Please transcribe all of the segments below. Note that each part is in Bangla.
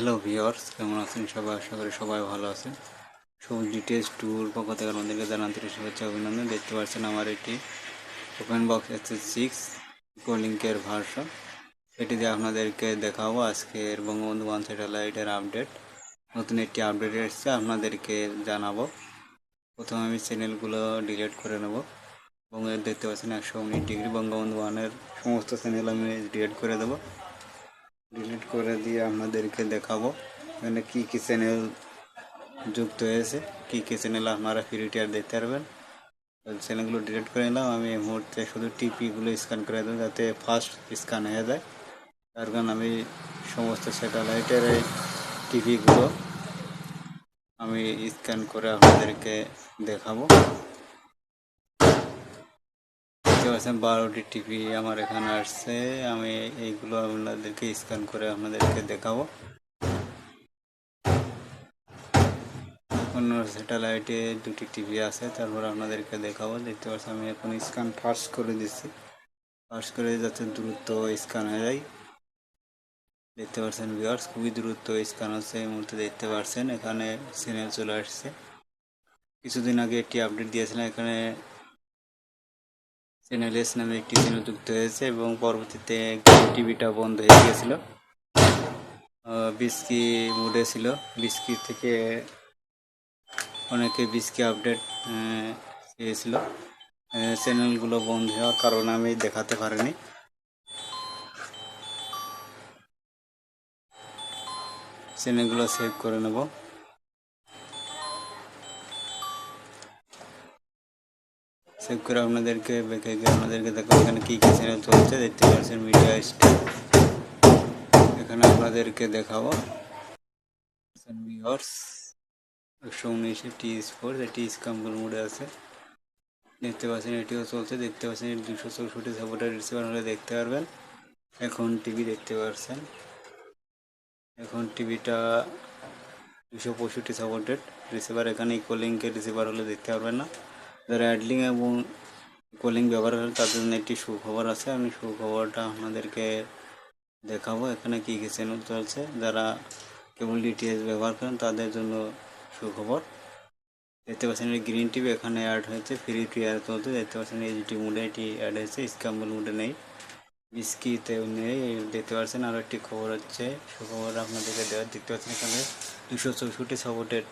হ্যালো ভিওর্স কেমন আছেন সবাই? আশা করি সবাই ভালো আছেন। সবুজ ডিটেলস ট্যুর পক্ষ থেকে আমাদেরকে জানাতে শুভেচ্ছা, অভিনন্দন। দেখতে পাচ্ছেন আমার এটি ওপেন বক্স এক্স সিক্স কোলিঙ্কের ভার্সন এটি দিয়ে আপনাদেরকে দেখাবো আজকের বঙ্গবন্ধু ওয়ান স্যাটেলাইটের আপডেট নতুন একটি আপডেট এসেছে, আপনাদেরকে জানাব। প্রথমে আমি চ্যানেলগুলো ডিলিট করে নেব। এবং দেখতে পাচ্ছেন একশো উনিশ ডিগ্রি বঙ্গবন্ধু ওয়ানের সমস্ত চ্যানেল আমি ডিলিট করে দেবো। ডিলিট করে দিয়ে আপনাদেরকে দেখাবো। এখানে কী কী চ্যানেল যুক্ত হয়েছে, কী কী চ্যানেল আপনারা ফ্রি টিয়ার দেখতে পারবেন। চ্যানেলগুলো ডিলিট করে নিলাম। আমি এই মুহূর্তে শুধু টিপিগুলো স্ক্যান করে দেবো যাতে ফার্স্ট স্ক্যান হয়ে যায়। তার কারণ আমি সমস্ত স্যাটেলাইটের এই টিভিগুলো আমি স্ক্যান করে আপনাদেরকে দেখাবো। পাচ্ছেন বারোটি টিভি আমার এখানে আসছে। আমি এইগুলো আপনাদেরকে স্ক্যান করে আপনাদেরকে দেখাবো। অন্য স্যাটেলাইটে দুটি টিভি আছে, তারপর আপনাদেরকে দেখাবো। দেখতে পাচ্ছেন, আমি এখন স্ক্যান ফার্স্ট করে দিচ্ছি। ফার্স্ট করে যাতে দ্রুত স্ক্যান হয়ে যায়। দেখতে পাচ্ছেন ভিউয়ার্স খুবই দ্রুত স্ক্যান হচ্ছে এই মুহূর্তে দেখতে পাচ্ছেন। এখানে সিনেমা চলে আসছে। কিছুদিন আগে একটি আপডেট দিয়েছিলাম এখানে চ্যানেল এস নামে একটি চ্যানেল যুক্ত হয়েছে এবং পরবর্তীতে টিভিটা বন্ধ হয়ে গিয়েছিল। বিস্কি মুডে ছিল। বিস্কি থেকে অনেকে বিস্কি আপডেট চেয়েছিল। চ্যানেলগুলো বন্ধ হওয়ার কারণে আমি দেখাতে পারিনি। চ্যানেলগুলো সেভ করে নেব। সেভ করে আপনাদেরকে বেঁকে গিয়ে আপনাদেরকে দেখো এখানে কী কী চ্যানেল চলছে, দেখতে পাচ্ছেন মিডিয়া স্টেপ এখানে আপনাদেরকে দেখাবো। ভিওর্স একশো উনিশে টি স্পোর্টস এটি স্কাম্বল মোডে আছে। দেখতে পাচ্ছেন এটিও চলছে, দেখতে পাচ্ছেন দুশো চৌষট্টি সাপোর্টার রিসিভার হলে দেখতে পারবেন। এখন টিভি দেখতে পাচ্ছেন এখন টিভিটা দুশো পঁয়ষট্টি সাপোর্টেড রিসিভার এখানে ইকোলিঙ্কের রিসিভার হলে দেখতে পারবেন না। যারা অ্যাডলিং এবং ইকোলিং ব্যবহার করেন তাদের জন্য একটি সুখবর আছে। আমি সুখবরটা আপনাদেরকে দেখাবো। এখানে কী কী চ্যানেল চলছে, যারা কেবল ডিটিএস ব্যবহার করেন তাদের জন্য সুখবর। দেখতে পাচ্ছেন গ্রিন টিভি এখানে অ্যাড হয়েছে। ফ্রি ট্রিয়ার চলছে। দেখতে পাচ্ছেন এইচডি মুডে এটি অ্যাড হয়েছে। স্ক্যাম্বল মুডে নেই। বিস্কিতেও নেই। দেখতে পাচ্ছেন আরও একটি খবর হচ্ছে। সুখবর আপনাদেরকে দেওয়ার দেখতে পাচ্ছেন এখানে দুশো চৌষট্টি সাপোর্টেড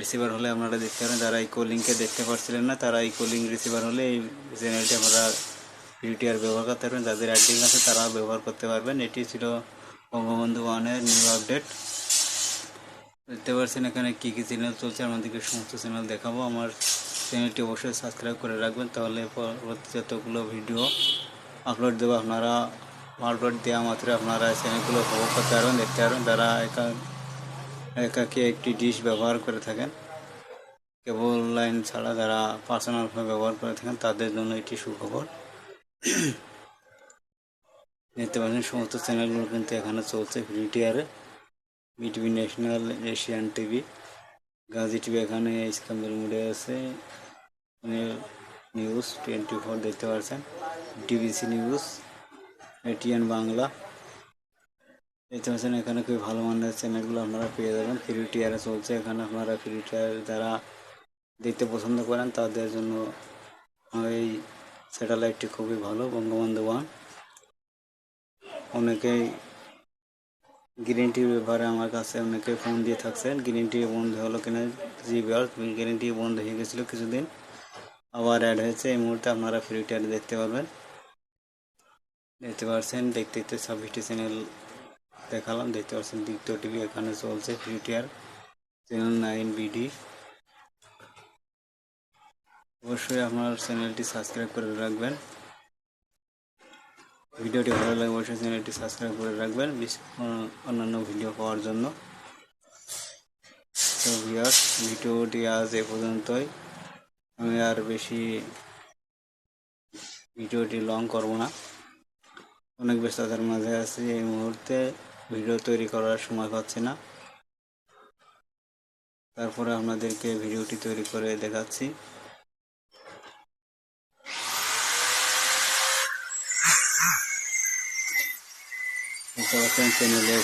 রিসিভার হলে আপনারা দেখতে পারেন, যারা এই লিঙ্কে দেখতে পাচ্ছিলেন না, তারা এই লিঙ্ক রিসিভার হলে এই চ্যানেলটি আপনারা ফ্রিটিআর ব্যবহার করতে পারবেন। যাদের অ্যাডিং আছে তারা ব্যবহার করতে পারবেন। এটি ছিল বঙ্গবন্ধু ওয়ানের নিউ আপডেট দেখতে পারছেন এখানে কী কী চ্যানেল চলছে আমাদেরকে সমস্ত চ্যানেল দেখাবো। আমার চ্যানেলটি অবশ্যই সাবস্ক্রাইব করে রাখবেন, তাহলে পরবর্তী যতগুলো ভিডিও আপলোড দেবো, আপনারা আপলোড দেওয়া মাত্র আপনারা চ্যানেলগুলো উপভোগ করতে পারবেন। দেখতে পারবেন, যারা একা একাকে একটি ডিশ ব্যবহার করে থাকেন। কেবল লাইন ছাড়া যারা পার্সোনালভাবে ব্যবহার করে থাকেন, তাদের জন্য এটি সুখবর। দেখতে পাচ্ছেন, সমস্ত চ্যানেলগুলো কিন্তু এখানে চলছে free টিয়ারে BTV national Asian TV Gazi TV এখানে স্কাম্বের মুডে আছে। নিউজ টোয়েন্টি ফোর দেখতে পাচ্ছেন। ডিবিসি নিউজ এটিএন বাংলা দেখতে পাচ্ছেন এখানে খুবই ভালো মানের চ্যানেলগুলো আপনারা পেয়ে যাবেন। ফ্রি টিয়ারে চলছে। এখানে আপনারা ফ্রি টিয়ার যারা দেখতে পছন্দ করেন, তাদের জন্য এই স্যাটেলাইটটি খুবই ভালো, বঙ্গবন্ধু ওয়ান। অনেকেই গ্রিন টি ব্যাপারে আমার কাছে অনেকে ফোন দিয়ে থাকছেন। গ্রিন টি বন্ধ হলো কিনা জি বিয়ার গ্রিন টি বন্ধ হয়ে গেছিল কিছুদিন। আবার অ্যাড হয়েছে। এই মুহূর্তে আপনারা ফ্রি টিয়ার দেখতে পারবেন। দেখতে পাচ্ছেন দেখতে দেখতে ছাব্বিশটি চ্যানেল দেখালাম, দেখতে পাচ্ছেন দ্বিতীয় টিভি এখানে চলছে free tier channel nine BD অবশ্যই আপনার চ্যানেলটি সাবস্ক্রাইব করে রাখবেন। ভিডিওটি ভালো লাগে অবশ্যই চ্যানেলটি সাবস্ক্রাইব করে রাখবেন অন্যান্য ভিডিও পাওয়ার জন্য। ভিডিওটি আজ এ পর্যন্তই। আমি আর বেশি ভিডিওটি লং করব না। অনেক ব্যস্ততার মাঝে আছি এই মুহূর্তে। ভিডিও তৈরি করার সময় পাচ্ছি না। তারপরে আপনাদেরকে ভিডিওটি তৈরি করে দেখাচ্ছি। চ্যানেলের